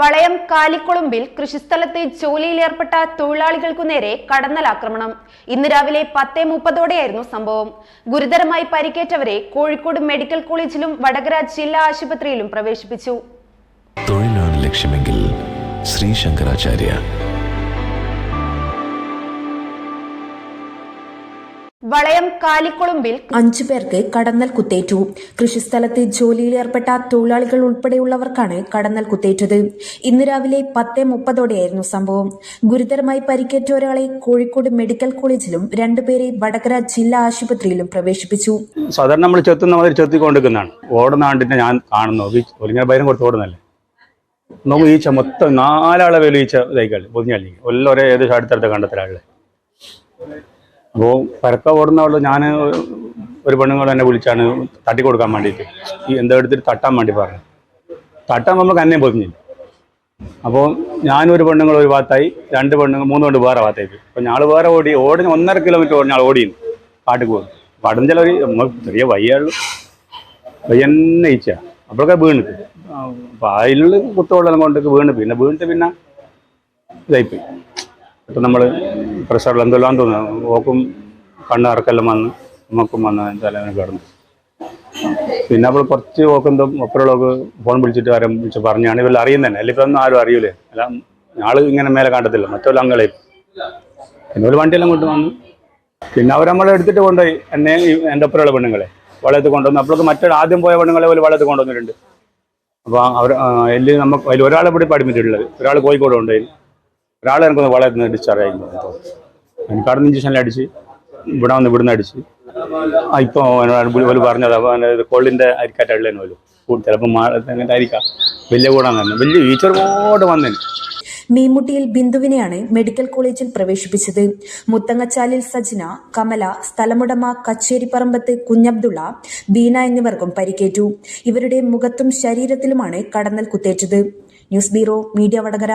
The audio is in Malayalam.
വളയം കാലിക്കുളുമ്പിൽ കൃഷിസ്ഥലത്ത് ജോലിയിലേർപ്പെട്ട തൊഴിലാളികൾക്കു നേരെ കടന്നലാക്രമണം. ഇന്ന് രാവിലെ പത്തേ മുപ്പതോടെയായിരുന്നു സംഭവം. ഗുരുതരമായി പരിക്കേറ്റവരെ കോഴിക്കോട് മെഡിക്കൽ കോളേജിലും വടകര ജില്ലാ ആശുപത്രിയിലും പ്രവേശിപ്പിച്ചു. തൊഴിലാണ് ലക്ഷ്യമെങ്കിൽ ശ്രീ ശങ്കരാചാര്യ വളയം കാലിക്കൊളുമ്പിൽ അഞ്ചു പേർക്ക് കടന്നൽ കുത്തേറ്റു. കൃഷിസ്ഥലത്ത് ജോലിയിലേർപ്പെട്ട തൊഴിലാളികൾ ഉൾപ്പെടെയുള്ളവർക്കാണ് കടന്നൽ കുത്തേറ്റത്. ഇന്ന് രാവിലെ പത്ത് മുപ്പതോടെയായിരുന്നു സംഭവം. ഗുരുതരമായി പരിക്കേറ്റ ഒരാളെ കോഴിക്കോട് മെഡിക്കൽ കോളേജിലും രണ്ടുപേരെ വടകര ജില്ലാ ആശുപത്രിയിലും പ്രവേശിപ്പിച്ചു. സാധാരണ നമ്മൾ ചെത്തുന്ന മാതിരി ചെത്തിക്കൊണ്ടിരിക്കുന്നതാണ്. ഓടുന്ന ആണ്ടിനെ ഞാൻ കാണുന്നു. ഒലിങ്ങനെ ഭയം കൊടുത്ത് ഓടുന്നല്ലേ നമുക്ക് ഈച്ച മൊത്തം നാലാളെ വില ഈച്ച ഇതായിക്കാളി പൊതിഞ്ഞാലി എല്ലാം ഒരേ ഏകദേശം അടുത്തടുത്ത കണ്ടത്തിലാളെ അപ്പോൾ പരക്ക ഓടുന്നവൾ ഞാൻ ഒരു പെണ്ണുങ്ങൾ എന്നെ വിളിച്ചാണ് തട്ടി കൊടുക്കാൻ വേണ്ടിയിട്ട് ഈ എന്താ എടുത്തിട്ട് തട്ടാൻ വേണ്ടി പറഞ്ഞു. തട്ടാൻ നമ്മൾ കന്നെ പൊതിഞ്ഞില്ല അപ്പോൾ ഞാനൊരു പെണ്ണുങ്ങൾ ഒരു ഭാഗത്തായി രണ്ട് പെണ്ണുങ്ങൾ മൂന്ന് പെണ്ണ് വേറെ ഭാഗത്തേക്ക്. അപ്പോൾ ഞാൾ വേറെ ഓടി ഓടി ഒന്നര കിലോമീറ്റർ ഓടി ഞാൾ ഓടിയിരുന്നു കാട്ടിക്ക് പോകും പടഞ്ചല ഒരു ചെറിയ വയ്യുള്ളൂ വയ്യന്നെ ഇച്ച അപ്പോഴൊക്കെ വീണ്. അപ്പോൾ അതിലുള്ള കുത്തുവെള്ളം കൊണ്ടൊക്കെ വീണ്. പിന്നെ വീണിട്ട് പിന്നെ ഇതായിപ്പോയി. ഇപ്പം നമ്മൾ പ്രഷറിൽ എന്തെല്ലാം തോന്നുന്നു? ഓക്കും കണ്ണ് ഇറക്കെല്ലാം വന്ന് നമുക്കും വന്ന് തലേനെ കിടന്നു. പിന്നെ അപ്പോൾ കുറച്ച് ഓക്കെന്തോ ഒപ്പരളൊക്കെ ഫോൺ വിളിച്ചിട്ട് ആരും വിളിച്ച് പറഞ്ഞാണ് ഇവരെല്ലാം അറിയുന്നതന്നെ. അല്ല ഇപ്പം ആരും അറിയൂലേ? അല്ല ആൾ ഇങ്ങനെ മേലെ കണ്ടത്തില്ല മറ്റുള്ള അങ്ങളെ പിന്നെ ഒരു വണ്ടിയെല്ലാം കൊണ്ട് വന്നു പിന്നെ അവർ നമ്മളെ എടുത്തിട്ട് കൊണ്ടുപോയി എന്നെ എന്റെ ഒപ്പരമുള്ള പെണ്ണുങ്ങളെ വളയത്ത് കൊണ്ടുവന്നു അപ്പോഴൊക്കെ മറ്റൊരു ആദ്യം പോയ പെണ്ണുങ്ങളെ പോലെ വളയത്ത് കൊണ്ടുവന്നിട്ടുണ്ട്. അപ്പോൾ അവർ അതിൽ നമുക്ക് അതിൽ ഒരാളെ ഇവിടെ പഠിപ്പിച്ചിട്ടുള്ളത്. ഒരാൾ കോഴിക്കോട് കൊണ്ടുപോയി. ഒരാൾ എനിക്കൊന്ന് വളരെ ഡിസ്ചാർജ് എനിക്ക് അവിടെ ഇഞ്ചക്ഷനിൽ അടിച്ച് ഇവിടെ വന്ന് ഇവിടുന്ന് അടിച്ച്. ഇപ്പോൾ ഒരു പറഞ്ഞത് അപ്പോൾ കൊള്ളിന്റെ അരിക്കാറ്റുള്ളതിന് പോലും ചിലപ്പോൾ വലിയ കൂടാൻ തന്നെ. വലിയ ഈച്ച ഒരുപാട് വന്നേന് മീമുട്ടിയിൽ ബിന്ദുവിനെയാണ് മെഡിക്കൽ കോളേജിൽ പ്രവേശിപ്പിച്ചത്. മുത്തങ്ങച്ചാലിൽ സജ്ന കമല സ്ഥലമുടമ കച്ചേരിപ്പറമ്പത്ത് കുഞ്ഞബ്ദുള്ള ബീന എന്നിവർക്കും പരിക്കേറ്റു. ഇവരുടെ മുഖത്തും ശരീരത്തിലുമാണ് കടന്നൽ കുത്തേറ്റത്. News bureau media Vadakara.